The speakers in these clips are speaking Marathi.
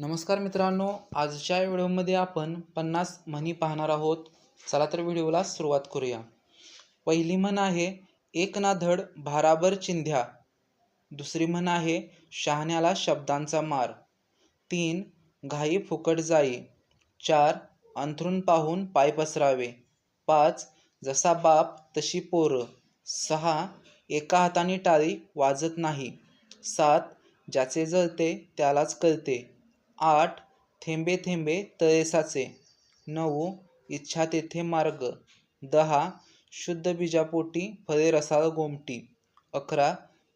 नमस्कार मित्रांनो आजच्या व्हिडिओमध्ये आपण पन्नास म्हणी पाहणार आहोत. चला तर व्हिडिओला सुरुवात करूया. पहिली म्हण आहे एक ना धड भाराभर चिंध्या. दुसरी म्हण आहे शहाण्याला शब्दांचा मार. तीन घाई फुकट जाई. चार अंथरून पाहून पाय पसरावे. पाच जसा बाप तशी पोरं. सहा एका हाताने टाळी वाजत नाही. सात ज्याचे जळते त्यालाच कळते. आठ थेंबे थेंबे तळेसाचे. नऊ इच्छा तेथे मार्ग. दहा शुद्ध बीजापोटी फळे रसाळ गोमटी. अकरा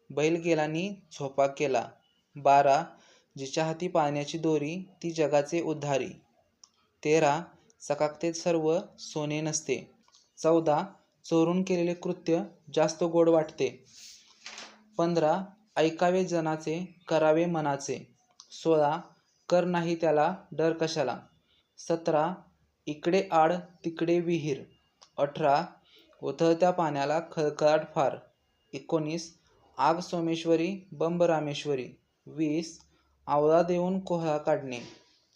बैल गेलानी झोपा केला. बारा जिच्या हाती पाण्याची दोरी ती जगाचे उद्धारी. तेरा सकाकते सर्व सोने नसते. चौदा चोरून केलेले कृत्य जास्त गोड वाटते. पंधरा ऐकावे जनाचे करावे मनाचे. सोळा कर नाही त्याला डर कशाला? सतरा इकडे आड तिकडे विहीर. अठरा उथळत्या पाण्याला खळखळाट फार. एकोणीस आग सोमेश्वरी बंब रामेश्वरी वीस आवळा देऊन कोहळा काढणे.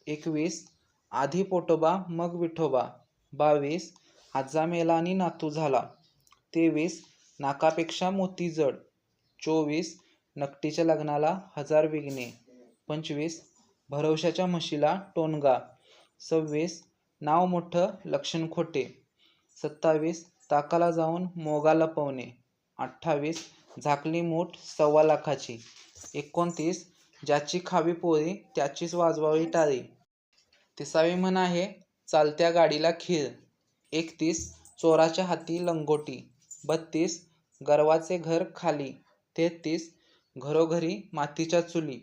एकवीस आधी पोटोबा मग विठोबा. बावीस आजा मेला आणि नातू झाला. तेवीस नाकापेक्षा मोती जड. चोवीस नकटीच्या लग्नाला हजार विघ्ने. पंचवीस भरवशाच्या म्हशीला टोनगा. सव्वीस नाव मोठं लक्षण खोटे. सत्तावीस ताकाला जाऊन मोगा लपवणे. अठ्ठावीस झाकली मूठ सव्वा लाखाची. एकोणतीस ज्याची खावी पोळी त्याचीच वाजवावी टाळी. तिसावी म्हण आहे चालत्या गाडीला खीळ. एकतीस चोराच्या हाती लंगोटी. बत्तीस गर्वाचे घर खाली. तेहतीस घरोघरी मातीच्या चुली.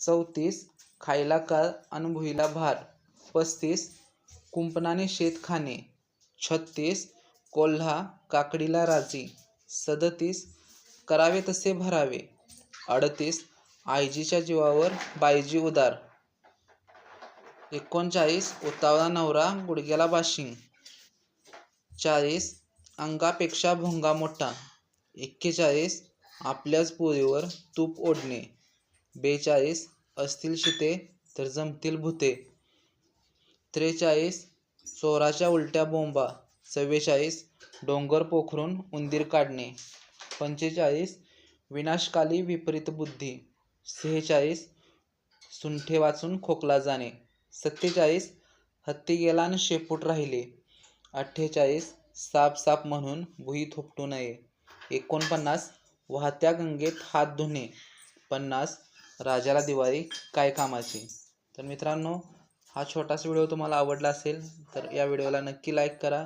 चौतीस खायला काळ अन भुईला भार पस्तीस कुंपणाने शेत खाणे. छत्तीस कोल्हा काकडीला राजी. सदतीस करावे तसे भरावे. अडतीस आईजीच्या जीवावर बाईजी उदार. एकोणचाळीस उतावळा नवरा गुडघ्याला बाशिंग. चाळीस अंगापेक्षा भोंगा मोठा. एक्केचाळीस आपल्याच पोरीवर तूप ओढणे. बेचाळीस असतील शिते तर जमतील भूते. त्रेचाळीस चोराच्या उलट्या बोंबा. चव्वेचाळीस डोंगर पोखरून उंदीर काढणे. पंचेचाळीस विनाशकाली विपरीत बुद्धी. सेहेचाळीस सुंठे वाचून खोकला जाणे. सत्तेचाळीस हत्ती गेला आणि शेपूट राहिले. अठ्ठेचाळीस साप साप म्हणून भुई थोपटू नये. एकोणपन्नास वाहत्या गंगेत हात धुणे. पन्नास राजाला दिवाळी काय कामाची. तर मित्रांनो हा छोटासा व्हिडिओ तुम्हाला आवडला असेल तर या व्हिडिओला नक्की लाईक करा.